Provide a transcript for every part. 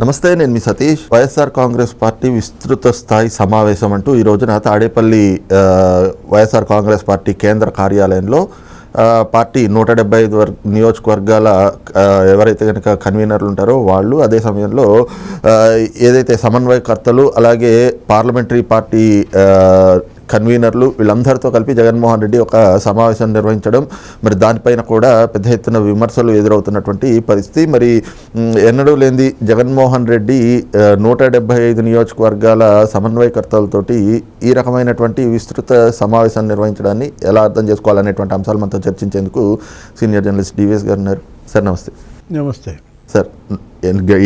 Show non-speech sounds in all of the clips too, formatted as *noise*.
నమస్తే నేను మీ సతీష్. వైఎస్ఆర్ కాంగ్రెస్ పార్టీ విస్తృత స్థాయి సమావేశం అంటూ ఈ రోజున తాడేపల్లి వైఎస్ఆర్ కాంగ్రెస్ పార్టీ కేంద్ర కార్యాలయంలో పార్టీ నూట డెబ్బై ఐదు వర్ నియోజకవర్గాల ఎవరైతే కనుక కన్వీనర్లు ఉంటారో వాళ్ళు అదే సమయంలో ఏదైతే సమన్వయకర్తలు అలాగే పార్లమెంటరీ పార్టీ కన్వీనర్లు వీళ్ళందరితో కలిపి జగన్మోహన్ రెడ్డి ఒక సమావేశం నిర్వహించడం మరి దానిపైన కూడా పెద్ద ఎత్తున విమర్శలు ఎదురవుతున్నటువంటి పరిస్థితి. మరి ఎన్నడూ లేనిది జగన్మోహన్ రెడ్డి నూట డెబ్బై ఐదు నియోజకవర్గాల సమన్వయకర్తలతోటి ఈ రకమైనటువంటి విస్తృత సమావేశం నిర్వహించడాన్ని ఎలా అర్థం చేసుకోవాలనేటువంటి అంశాలు మనతో చర్చించేందుకు సీనియర్ జర్నలిస్ట్ డివిఎస్ గారు ఉన్నారు. సార్ నమస్తే. నమస్తే. సార్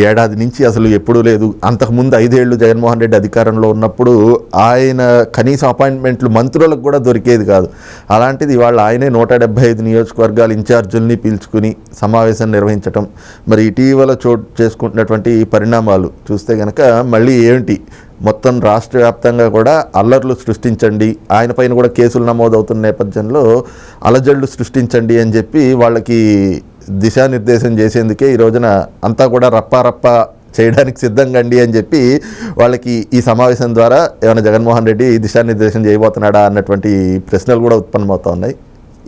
ఏడాది నుంచి అసలు ఎప్పుడూ లేదు. అంతకుముందు ఐదేళ్ళు జగన్మోహన్ రెడ్డి అధికారంలో ఉన్నప్పుడు ఆయన కనీస అపాయింట్మెంట్లు మంత్రులకు కూడా దొరికేది కాదు. అలాంటిది ఇవాళ ఆయనే నూట డెబ్బై ఐదు నియోజకవర్గాల ఇన్ఛార్జుల్ని పీల్చుకుని సమావేశం నిర్వహించటం. మరి ఇటీవల చోటు చేసుకుంటున్నటువంటి పరిణామాలు చూస్తే కనుక మళ్ళీ ఏమిటి? మొత్తం రాష్ట్ర వ్యాప్తంగా కూడా అల్లర్లు సృష్టించండి. ఆయన పైన కూడా కేసులు నమోదవుతున్న నేపథ్యంలో అలజడులు సృష్టించండి అని చెప్పి వాళ్ళకి దిశానిర్దేశం చేసేందుకే ఈ రోజున అంతా కూడా రప్పారప్ప చేయడానికి సిద్ధంగా అండి అని చెప్పి వాళ్ళకి ఈ సమావేశం ద్వారా ఏమైనా జగన్మోహన్ రెడ్డి దిశానిర్దేశం చేయబోతున్నాడా అన్నటువంటి ప్రశ్నలు కూడా ఉత్పన్నమవుతా ఉన్నాయి.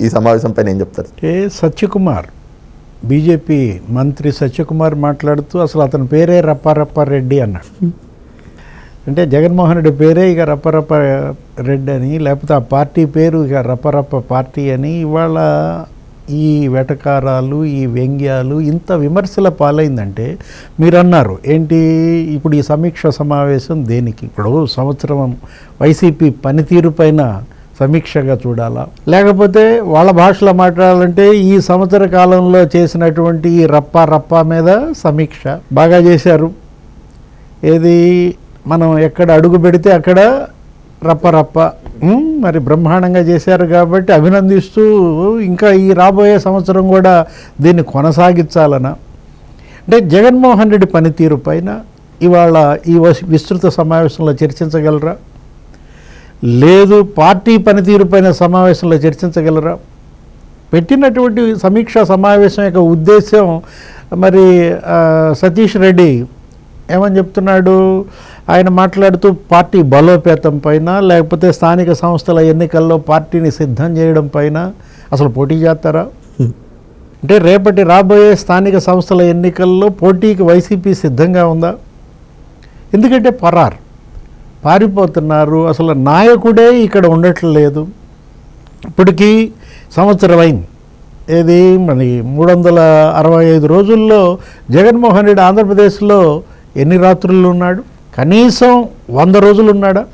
ఈ సమావేశం పైన ఏం చెప్తారు? ఏ సత్యకుమార్ బీజేపీ మంత్రి సత్యకుమార్ మాట్లాడుతూ అసలు అతని పేరే రప్పారప్పారెడ్డి అన్నాడు. అంటే జగన్మోహన్ రెడ్డి పేరే ఇక రప్పరప్ప రెడ్డి అని లేకపోతే ఆ పార్టీ పేరు ఇక రప్పరప్ప పార్టీ అని ఇవాళ ఈ వెటకారాలు ఈ వ్యంగ్యాలు ఇంత విమర్శల పాలైందంటే మీరు అన్నారు ఏంటి? ఇప్పుడు ఈ సమీక్ష సమావేశం దేనికి? ఇప్పుడు సంవత్సరం వైసీపీ పనితీరు పైన సమీక్షగా చూడాలా? లేకపోతే వాళ్ళ భాషలో మాట్లాడాలంటే ఈ సంవత్సర కాలంలో చేసినటువంటి ఈ రప్ప రప్ప మీద సమీక్ష బాగా చేశారు. ఏది? మనం ఎక్కడ అడుగు పెడితే అక్కడ రప్ప రప్ప మరి బ్రహ్మాండంగా చేశారు కాబట్టి అభినందిస్తూ ఇంకా ఈ రాబోయే సంవత్సరం కూడా దీన్ని కొనసాగించాలన? అంటే జగన్మోహన్ రెడ్డి పనితీరు పైన ఇవాళ ఈ వస్- విస్తృత సమావేశంలో చర్చించగలరా? లేదు పార్టీ పనితీరు పైన సమావేశంలో చర్చించగలరా? పెట్టినటువంటి సమీక్షా సమావేశం యొక్క ఉద్దేశం మరి సతీష్ రెడ్డి ఏమని చెప్తున్నాడు? ఆయన మాట్లాడుతూ పార్టీ బలోపేతం పైన లేకపోతే స్థానిక సంస్థల ఎన్నికల్లో పార్టీని సిద్ధం చేయడం పైన అసలు పోటీ చేస్తారా? *laughs* అంటే రేపటి రాబోయే స్థానిక సంస్థల ఎన్నికల్లో పోటీకి వైసీపీ సిద్ధంగా ఉందా? ఎందుకంటే పరార్. పారిపోతున్నారు. అసలు నాయకుడే ఇక్కడ ఉండట్లేదు. ఇప్పటికీ సంవత్సరం అయింది ఏది? మరి మూడు వందల అరవై ఐదు రోజుల్లో జగన్మోహన్ రెడ్డి ఆంధ్రప్రదేశ్లో ఎన్ని రాత్రులు ఉన్నాడు? కనీసం వంద రోజులు ఉన్నాడా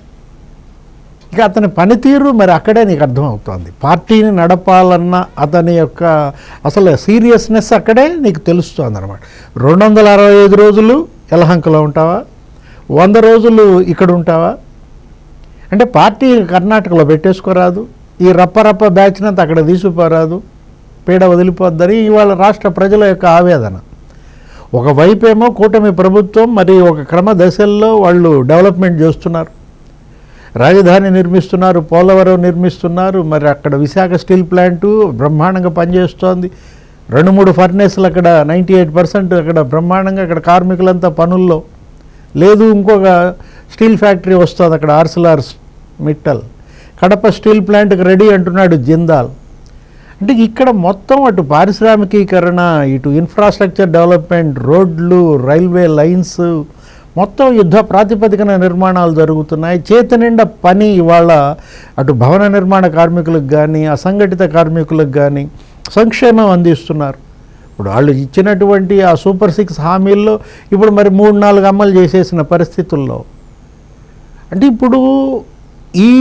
ఇక అతని పనితీరు మరి అక్కడే నీకు అర్థమవుతోంది. పార్టీని నడపాలన్న అతని యొక్క అసలు సీరియస్నెస్ అక్కడే నీకు తెలుస్తుంది అనమాట రెండు వందల అరవై ఐదు రోజులు యలహంకలో ఉంటావా? వంద రోజులు ఇక్కడ ఉంటావా? అంటే పార్టీ కర్ణాటకలో పెట్టేసుకోరాదు. ఈ రప్పరప్ప బ్యాచ్నంత అక్కడ తీసుకుపోరాదు. పీడ వదిలిపోద్దని ఇవాళ రాష్ట్ర ప్రజల యొక్క ఆవేదన. ఒకవైపేమో కూటమి ప్రభుత్వం మరి ఒక క్రమ దశల్లో వాళ్ళు డెవలప్మెంట్ చేస్తున్నారు. రాజధాని నిర్మిస్తున్నారు పోలవరం నిర్మిస్తున్నారు మరి అక్కడ విశాఖ స్టీల్ ప్లాంటు బ్రహ్మాండంగా పనిచేస్తోంది. రెండు మూడు ఫర్నేసులు అక్కడ నైంటీ ఎయిట్ పర్సెంట్ అక్కడ బ్రహ్మాండంగా అక్కడ కార్మికులంతా పనుల్లో. లేదు ఇంకొక స్టీల్ ఫ్యాక్టరీ వస్తుంది అక్కడ ఆర్సలార్స్ మిట్టల్. కడప స్టీల్ ప్లాంట్కి రెడీ అంటున్నాడు జిందాల్. అంటే ఇక్కడ మొత్తం అటు పారిశ్రామికీకరణ ఇటు ఇన్ఫ్రాస్ట్రక్చర్ డెవలప్మెంట్ రోడ్లు రైల్వే లైన్స్ మొత్తం యుద్ధ ప్రాతిపదికన నిర్మాణాలు జరుగుతున్నాయి. చేతి నిండా పని ఇవాళ అటు భవన నిర్మాణ కార్మికులకు కానీ అసంఘటిత కార్మికులకు కానీ సంక్షేమం అందిస్తున్నారు. ఇప్పుడు వాళ్ళు ఇచ్చినటువంటి ఆ సూపర్ సిక్స్ హామీల్లో ఇప్పుడు మరి మూడు నాలుగు అమలు చేసేసిన పరిస్థితుల్లో. అంటే ఇప్పుడు ఈ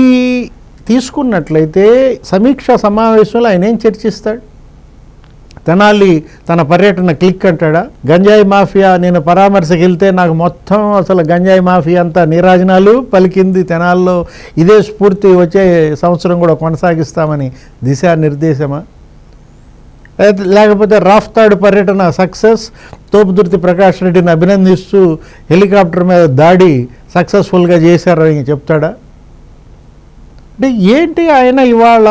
తీసుకున్నట్లయితే సమీక్ష సమావేశంలో ఆయన ఏం చర్చిస్తాడు? తెనాలి తన పర్యటన క్లిక్ అంటాడా? గంజాయి మాఫియా నేను పరామర్శకి వెళ్తే నాకు మొత్తం అసలు గంజాయి మాఫియా అంతా నీరాజనాలు పలికింది తెనాల్లో. ఇదే స్ఫూర్తి వచ్చే సంవత్సరం కూడా కొనసాగిస్తామని దిశానిర్దేశమా? లేకపోతే- లేకపోతే రాఫ్తాడు పర్యటన సక్సెస్ తోపుదుర్తి ప్రకాష్ రెడ్డిని అభినందిస్తూ హెలికాప్టర్ మీద దాడి సక్సెస్ఫుల్గా చేశారని చెప్తాడా? అంటే ఏంటి ఆయన ఇవాళ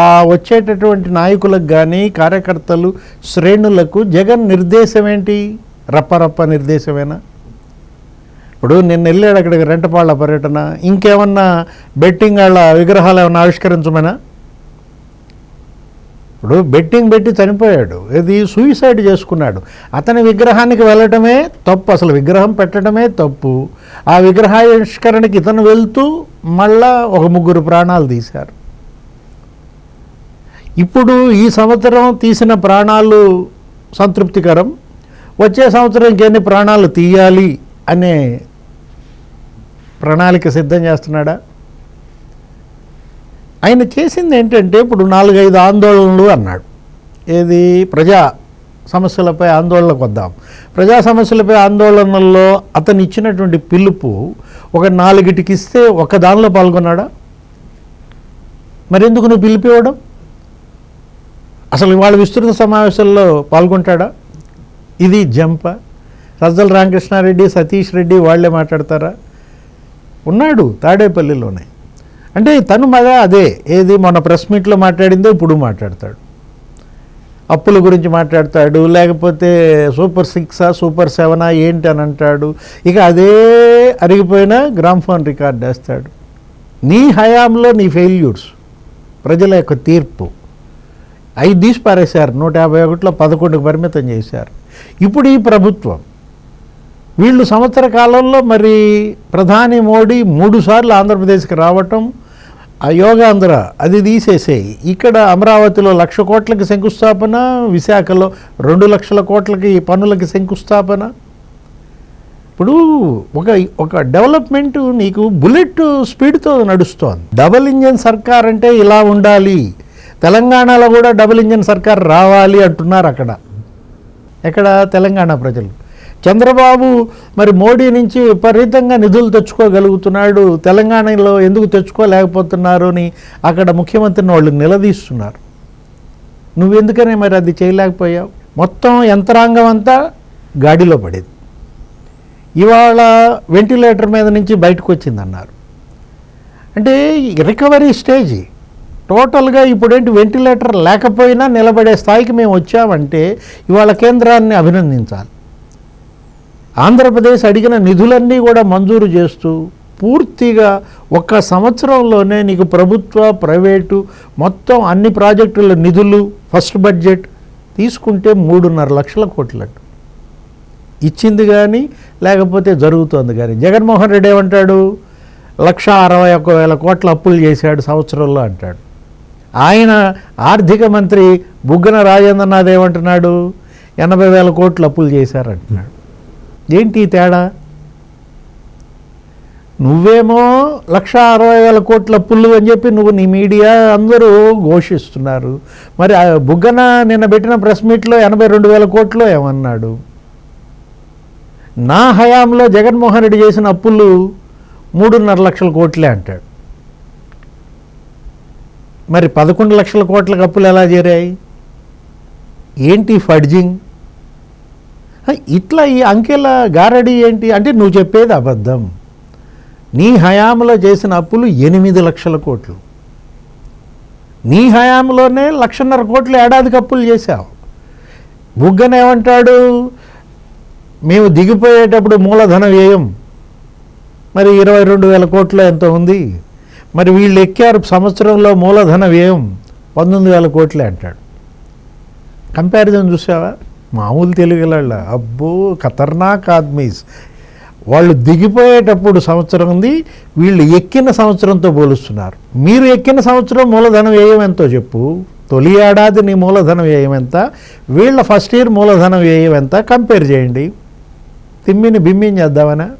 ఆ వచ్చేటటువంటి నాయకులకు కానీ కార్యకర్తలు శ్రేణులకు జగన్ నిర్దేశం ఏంటి? రప్పరప్ప నిర్దేశమేనా? ఇప్పుడు నిన్న వెళ్ళాడు అక్కడికి రెంటపాళ్ళ పర్యటన. ఇంకేమన్నా బెట్టింగ్ వాళ్ళ విగ్రహాలు ఏమైనా ఆవిష్కరించమేనా? ఇప్పుడు బెట్టింగ్ పెట్టి చనిపోయాడు. ఇది సూయిసైడ్ చేసుకున్నాడు. అతని విగ్రహానికి వెళ్ళటమే తప్పు. అసలు విగ్రహం పెట్టడమే తప్పు. ఆ విగ్రహావిష్కరణకి ఇతను వెళ్తూ మళ్ళా ఒక ముగ్గురు ప్రాణాలు తీశారు. ఇప్పుడు ఈ సంవత్సరం తీసిన ప్రాణాలు సంతృప్తికరం. వచ్చే సంవత్సరం ఇంకెన్ని ప్రాణాలు తీయాలి అనే ప్రణాళిక సిద్ధం చేస్తున్నాడా? ఆయన చేసింది ఏంటంటే ఇప్పుడు నాలుగైదు ఆందోళనలు అన్నాడు. ఏది? ప్రజా సమస్యలపై ఆందోళనకు వద్దాం. ప్రజా సమస్యలపై ఆందోళనల్లో అతను ఇచ్చినటువంటి పిలుపు ఒక నాలుగిటికి ఇస్తే ఒక దానిలో పాల్గొన్నాడా? మరెందుకు నువ్వు పిలుపు ఇవ్వడం? అసలు వాళ్ళ విస్తృత సమావేశంలో పాల్గొంటాడా? ఇది జంప. సజ్జల రామకృష్ణారెడ్డి సతీష్ రెడ్డి వాళ్ళే మాట్లాడతారా? ఉన్నాడు తాడేపల్లిలోనే. అంటే తను మగ అదే. ఏది మొన్న ప్రెస్ మీట్లో మాట్లాడిందో ఇప్పుడు మాట్లాడతాడు. అప్పుల గురించి మాట్లాడతాడు. లేకపోతే సూపర్ సిక్సా సూపర్ సెవెనా ఏంటి అని అంటాడు. ఇక అదే అరిగిపోయిన గ్రామ్ఫోన్ రికార్డ్ వేస్తాడు నీ హయాంలో నీ ఫెయిల్యూర్స్. ప్రజల యొక్క తీర్పు. ఐదు తీసి పారేశారు. నూట యాభై ఒకటిలో పదకొండుకు పరిమితం చేశారు. ఇప్పుడు ఈ ప్రభుత్వం వీళ్ళు సంవత్సర కాలంలో మరి ప్రధాని మోడీ మూడుసార్లు ఆంధ్రప్రదేశ్కి రావటం ఆ యోగాంధ్ర అది తీసేసేయి. ఇక్కడ అమరావతిలో లక్ష కోట్లకి శంకుస్థాపన విశాఖలో రెండు లక్షల కోట్లకి పన్నులకి శంకుస్థాపన. ఇప్పుడు ఒక ఒక డెవలప్మెంట్ నీకు బుల్లెట్ స్పీడ్తో నడుస్తోంది. డబుల్ ఇంజన్ సర్కార్ అంటే ఇలా ఉండాలి. తెలంగాణలో కూడా డబుల్ ఇంజన్ సర్కార్ రావాలి అంటున్నారు అక్కడ. ఎక్కడ? తెలంగాణ ప్రజలు. చంద్రబాబు మరి మోడీ నుంచి విపరీతంగా నిధులు తెచ్చుకోగలుగుతున్నాడు తెలంగాణలో ఎందుకు తెచ్చుకోలేకపోతున్నారు అని అక్కడ ముఖ్యమంత్రిని వాళ్ళు నిలదీస్తున్నారు. నువ్వెందుకనే మరి అది చేయలేకపోయావు? మొత్తం యంత్రాంగం అంతా గాడిలో పడేది. ఇవాళ వెంటిలేటర్ మీద నుంచి బయటకు వచ్చిందన్నారు అంటే రికవరీ స్టేజ్. టోటల్గా ఇప్పుడేంటి వెంటిలేటర్ లేకపోయినా నిలబడే స్థాయికి మేము వచ్చామంటే ఇవాళ కేంద్రాన్ని అభినందించాలి. ఆంధ్రప్రదేశ్ అడిగిన నిధులన్నీ కూడా మంజూరు చేస్తూ పూర్తిగా ఒక్క సంవత్సరంలోనే నీకు ప్రభుత్వ ప్రైవేటు మొత్తం అన్ని ప్రాజెక్టుల నిధులు ఫస్ట్ బడ్జెట్ తీసుకుంటే మూడున్నర లక్షల కోట్లట్టు ఇచ్చింది కానీ లేకపోతే జరుగుతోంది కానీ జగన్మోహన్ రెడ్డి ఏమంటాడు? లక్ష అరవై ఒక్క వేల కోట్ల అప్పులు చేశాడు సంవత్సరంలో అంటాడు. ఆయన ఆర్థిక మంత్రి బుగ్గన రాజేంద్రనాథ్ ఏమంటున్నాడు? ఎనభై వేల కోట్లు అప్పులు చేశారంటున్నాడు. ఏంటి తేడా? నువ్వేమో లక్ష అరవై వేల కోట్ల పుల్లు అని చెప్పి నువ్వు నీ మీడియా అందరూ ఘోషిస్తున్నారు. మరి ఆ బుగ్గన నిన్న పెట్టిన ప్రెస్ మీట్లో ఎనభై రెండు వేల కోట్లు ఏమన్నాడు? నా హయాంలో జగన్మోహన్ రెడ్డి చేసిన అప్పులు మూడున్నర లక్షల కోట్లే అంటాడు. మరి పదకొండు లక్షల కోట్లకు అప్పులు ఎలా చేరాయి? ఏంటి ఫడ్జింగ్? ఇట్లా ఈ అంకెల గారడి ఏంటి? అంటే నువ్వు చెప్పేది అబద్ధం. నీ హయాంలో చేసిన అప్పులు ఎనిమిది లక్షల కోట్లు. నీ హయాంలోనే లక్షన్నర కోట్లు ఏడాదికి అప్పులు చేశావు. బుగ్గనేమంటాడు మేము దిగిపోయేటప్పుడు మూలధన వ్యయం. మరి ఇరవై రెండు వేల కోట్లు ఎంత ఉంది? మరి వీళ్ళు ఎక్కారు సంవత్సరంలో మూలధన వ్యయం పంతొమ్మిది వేల కోట్లే అంటాడు. కంపారిజన్ చూసావా? మామూలు తెలుగుల అబ్బో ఖతర్నాక్ ఆద్మీస్. వాళ్ళు దిగిపోయేటప్పుడు సంవత్సరం ఉంది వీళ్ళు ఎక్కిన సంవత్సరంతో పోలుస్తున్నారు. మీరు ఎక్కిన సంవత్సరం మూలధన వ్యయం ఎంతో చెప్పు. తొలి ఏడాది నీ మూలధన వ్యయం ఎంత? వీళ్ళ ఫస్ట్ ఇయర్ మూలధన వ్యయం ఎంత? కంపేర్ చేయండి. తిమ్మిని బిమ్మిని చేద్దామనా?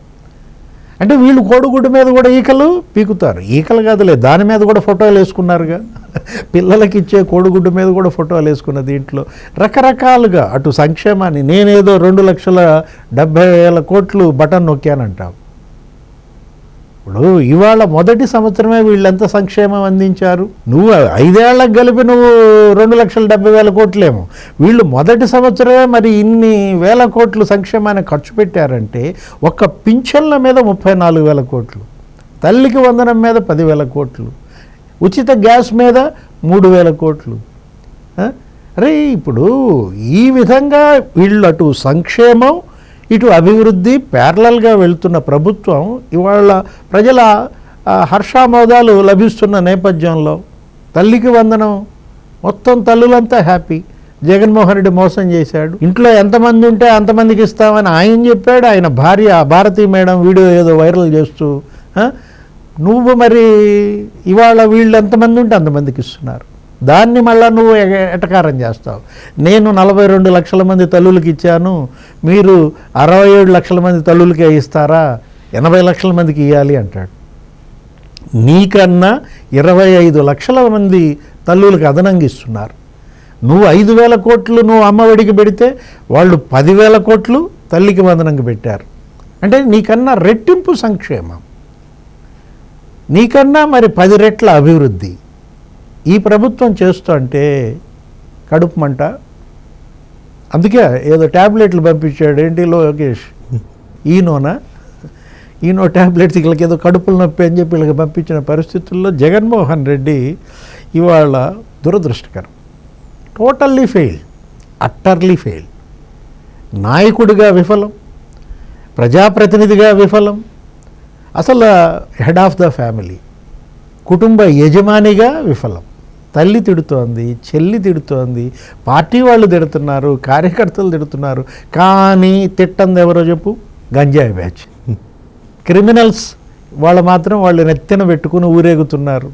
అంటే వీళ్ళు కోడిగుడ్డు మీద కూడా ఈకలు పీకుతారు. ఈకలు కాదులే దాని మీద కూడా ఫోటోలు వేసుకున్నారుగా. పిల్లలకి ఇచ్చే కోడిగుడ్డు మీద కూడా ఫోటోలు వేసుకున్న దీంట్లో రకరకాలుగా అటు సంక్షేమాన్ని నేనేదో రెండు లక్షల డెబ్భై వేల కోట్లు బటన్ నొక్కానంటాం ఇప్పుడు ఇవాళ మొదటి సంవత్సరమే వీళ్ళంతా సంక్షేమం అందించారు. నువ్వు ఐదేళ్ళకు కలిపి నువ్వు రెండు లక్షల డెబ్బై వేల కోట్లేమో. వీళ్ళు మొదటి సంవత్సరమే మరి ఇన్ని వేల కోట్లు సంక్షేమాన్ని ఖర్చు పెట్టారంటే ఒక్క పింఛన్ల మీద ముప్పై నాలుగు వేల కోట్లు తల్లికి వందనం మీద పదివేల కోట్లు ఉచిత గ్యాస్ మీద మూడు వేల కోట్లు. అరే ఇప్పుడు ఈ విధంగా వీళ్ళు అటు సంక్షేమం ఇటు అభివృద్ధి ప్యారలల్గా వెళ్తున్న ప్రభుత్వం ఇవాళ ప్రజల హర్షామోదాలు లభిస్తున్న నేపథ్యంలో తల్లికి వందనం. మొత్తం తల్లులంతా హ్యాపీ. జగన్మోహన్ రెడ్డి మోసం చేశాడు. ఇంట్లో ఎంతమంది ఉంటే అంతమందికి ఇస్తామని ఆయన చెప్పాడు. ఆయన భార్య భారతీ మేడం వీడియో ఏదో వైరల్ చేస్తూ నువ్వు మరి ఇవాళ వీళ్ళు ఎంతమంది ఉంటే అంతమందికి ఇస్తున్నారు? దాన్ని మళ్ళా నువ్వు ఎగ- ఎటకారం చేస్తావు? నేను నలభై రెండు లక్షల మంది తల్లులకి ఇచ్చాను. మీరు అరవై ఏడు లక్షల మంది తల్లులకే ఇస్తారా? ఎనభై లక్షల మందికి ఇవ్వాలి అంటాడు. నీకన్నా ఇరవై ఐదు లక్షల మంది తల్లులకు అదనంగా ఇస్తున్నారు. నువ్వు ఐదు వేల కోట్లు నువ్వు అమ్మఒడికి పెడితే వాళ్ళు పదివేల కోట్లు తల్లికి వందనంగా పెట్టారు. అంటే నీకన్నా రెట్టింపు సంక్షేమం. నీకన్నా మరి పది రెట్ల అభివృద్ధి. ఈ ప్రభుత్వం చేస్తూ అంటే కడుపు మంట. అందుకే ఏదో ట్యాబ్లెట్లు పంపించాడు ఏంటి లోకేష్? *laughs* ఈనోనా? ఈనో ట్యాబ్లెట్స్ వీళ్ళకి ఏదో కడుపులు నొప్పి అని చెప్పి వీళ్ళకి పంపించిన పరిస్థితుల్లో జగన్మోహన్ రెడ్డి ఇవాళ దురదృష్టకరం. టోటల్లీ ఫెయిల్ అట్టర్లీ ఫెయిల్ నాయకుడిగా విఫలం. ప్రజాప్రతినిధిగా విఫలం. అసలు హెడ్ ఆఫ్ ద ఫ్యామిలీ కుటుంబ యజమానిగా విఫలం. తల్లి తిడుతోంది చెల్లి తిడుతోంది పార్టీ వాళ్ళు తిడుతున్నారు కార్యకర్తలు తిడుతున్నారు కానీ తిట్టంది ఎవరో చెప్పు? గంజాయి బ్యాచ్. క్రిమినల్స్. వాళ్ళు మాత్రం వాళ్ళు నెత్తిన పెట్టుకుని ఊరేగుతున్నారు.